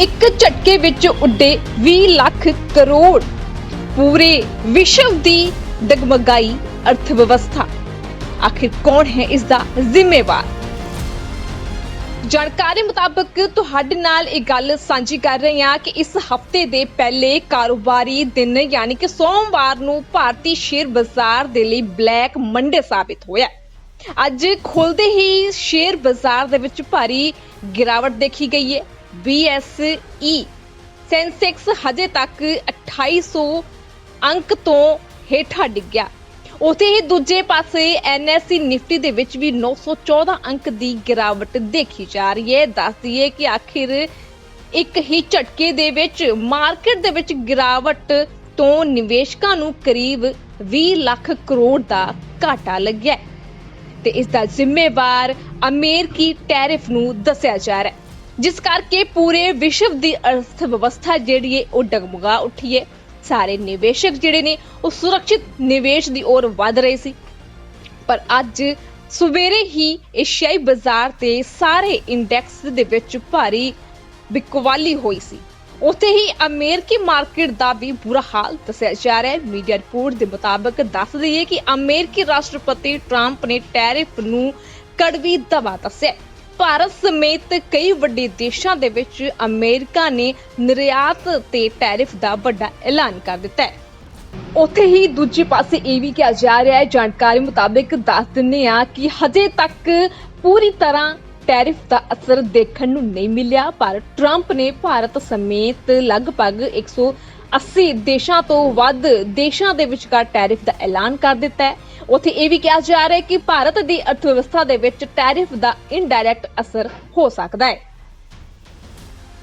ਇੱਕ ਝਟਕੇ ਵਿੱਚ ਉੱਡੇ 20 ਲੱਖ ਕਰੋੜ। ਪੂਰੇ ਵਿਸ਼ਵ ਦੀ ਦਗਮਗਾਈ ਅਰਥ ਵਿਵਸਥਾ ਆਖਿਰ ਕੌਣ ਹੈ ਇਸ ਦਾ ਜ਼ਿੰਮੇਵਾਰ? ਜਾਣਕਾਰੀ ਮੁਤਾਬਕ ਤੁਹਾਡੇ ਨਾਲ ਇਹ ਗੱਲ ਸਾਂਝੀ ਕਰ ਰਹੇ ਹਾਂ ਕਿ ਇਸ ਹਫ਼ਤੇ ਦੇ ਪਹਿਲੇ ਕਾਰੋਬਾਰੀ ਦਿਨ ਯਾਨੀ ਕਿ ਸੋਮਵਾਰ ਨੂੰ ਭਾਰਤੀ ਸ਼ੇਅਰ ਬਾਜ਼ਾਰ ਦੇ ਲਈ ਬਲੈਕ ਮੰਡੇ ਸਾਬਿਤ ਹੋਇਆ ਅੱਜ ਖੁੱਲਦੇ ਹੀ ਸ਼ੇਅਰ ਬਾਜ਼ਾਰ ਦੇ ਵਿੱਚ ਭਾਰੀ ਗਿਰਾਵਟ ਦੇਖੀ ਗਈ ਹੈ। BSE ਸੈਂਸੈਕਸ ਹਜੇ ਤੱਕ 2800 ਅੰਕ ਤੋਂ ਹੇਠਾਂ ਡਿੱਗਿਆ। ਉਥੇ ਹੀ ਦੂਜੇ ਪਾਸੇ NSE ਨਿਫਟੀ ਦੇ ਵਿੱਚ ਵੀ 914 ਅੰਕ ਦੀ ਗਿਰਾਵਟ ਦੇਖੀ ਜਾ ਰਹੀ ਹੈ। ਦੱਸ ਦਈਏ ਕਿ ਆਖਿਰ ਇੱਕ ਹੀ ਝਟਕੇ ਦੇ ਵਿੱਚ ਮਾਰਕੀਟ ਦੇ ਵਿੱਚ ਗਿਰਾਵਟ ਤੋਂ ਨਿਵੇਸ਼ਕਾਂ ਨੂੰ ਕਰੀਬ 20 ਲੱਖ ਕਰੋੜ ਦਾ ਘਾਟਾ ਲੱਗਿਆ ਤੇ ਇਸ ਦਾ ਜ਼ਿੰਮੇਵਾਰ ਅਮਰੀਕੀ ਟੈਰਿਫ ਨੂੰ ਦੱਸਿਆ ਜਾ ਰਿਹਾ ਹੈ। ਜਿਸ ਕਰਕੇ ਪੂਰੇ ਵਿਸ਼ਵ ਦੀ ਅਰਥ ਵਿਵਸਥਾ ਜਿਹੜੀ ਹੈ ਉਹ ਡਗਮਗਾ ਉੱਠੀ ਹੈ। ਸਾਰੇ ਨਿਵੇਸ਼ਕ ਜਿਹੜੇ ਨੇ, ਉਹ ਸੁਰੱਖਿਅਤ ਨਿਵੇਸ਼ ਦੀ ओर ਵਧ ਰਹੇ ਸੀ। ਪਰ ਅੱਜ ਸਵੇਰੇ ਹੀ ਏਸ਼ੀਆਈ ਬਾਜ਼ਾਰ ਤੇ ਸਾਰੇ ਇੰਡੈਕਸ ਦੇ ਵਿੱਚ ਭਾਰੀ ਬਿਕਵਾਲੀ ਹੋਈ ਸੀ। ਉੱਥੇ ਹੀ ਅਮਰੀਕੀ ਮਾਰਕੀਟ ਦਾ ਵੀ ਬੁਰਾ ਹਾਲ ਦੱਸਿਆ ਜਾ ਰਿਹਾ ਹੈ। ਮੀਡੀਆ ਰਿਪੋਰਟ ਦੇ ਮੁਤਾਬਕ ਦੱਸ ਦਈਏ ਕਿ ਅਮਰੀਕੀ ਰਾਸ਼ਟਰਪਤੀ ਟਰੰਪ ਨੇ ਟੈਰਿਫ ਨੂੰ ਕੜਵੀ ਦਵਾ ਦੱਸਿਆ ਭਾਰਤ ਸਮੇਤ ਕਈ ਵੱਡੇ ਦੇਸ਼ਾਂ ਦੇ ਵਿੱਚ ਅਮਰੀਕਾ ਨੇ ਨਿਰਯਾਤ ਤੇ ਟੈਰਿਫ ਦਾ ਵੱਡਾ ਐਲਾਨ ਕਰ ਦਿੱਤਾ ਹੈ। ਉੱਥੇ ਹੀ ਦੂਜੇ ਪਾਸੇ ਇਹ ਵੀ ਕਿਹਾ ਜਾ ਰਿਹਾ ਹੈ, ਜਾਣਕਾਰੀ ਮੁਤਾਬਕ ਦੱਸ ਦਿੰਨੇ ਆ ਕਿ ਹਜੇ ਤੱਕ ਪੂਰੀ ਤਰ੍ਹਾਂ ਟੈਰਿਫ ਦਾ ਅਸਰ ਦੇਖਣ ਨੂੰ ਨਹੀਂ ਮਿਲਿਆ, ਪਰ ਟਰੰਪ ਨੇ ਭਾਰਤ ਸਮੇਤ ਲਗਭਗ 180 ਦੇਸ਼ਾਂ ਤੋਂ ਵੱਧ ਦੇਸ਼ਾਂ ਦੇ ਵਿਚਕਾਰ ਟੈਰਿਫ ਦਾ ਐਲਾਨ ਕਰ ਦਿੱਤਾ ਹੈ। ਉੱਥੇ ਇਹ ਵੀ ਕਿਹਾ ਜਾ ਰਿਹਾ ਹੈ ਕਿ ਭਾਰਤ ਦੀ ਅਰਥ ਵਿਵਸਥਾ ਦੇ ਵਿੱਚ ਟੈਰਿਫ ਦਾ ਇਨਡਾਇਰੈਕਟ ਅਸਰ ਹੋ ਸਕਦਾ ਹੈ।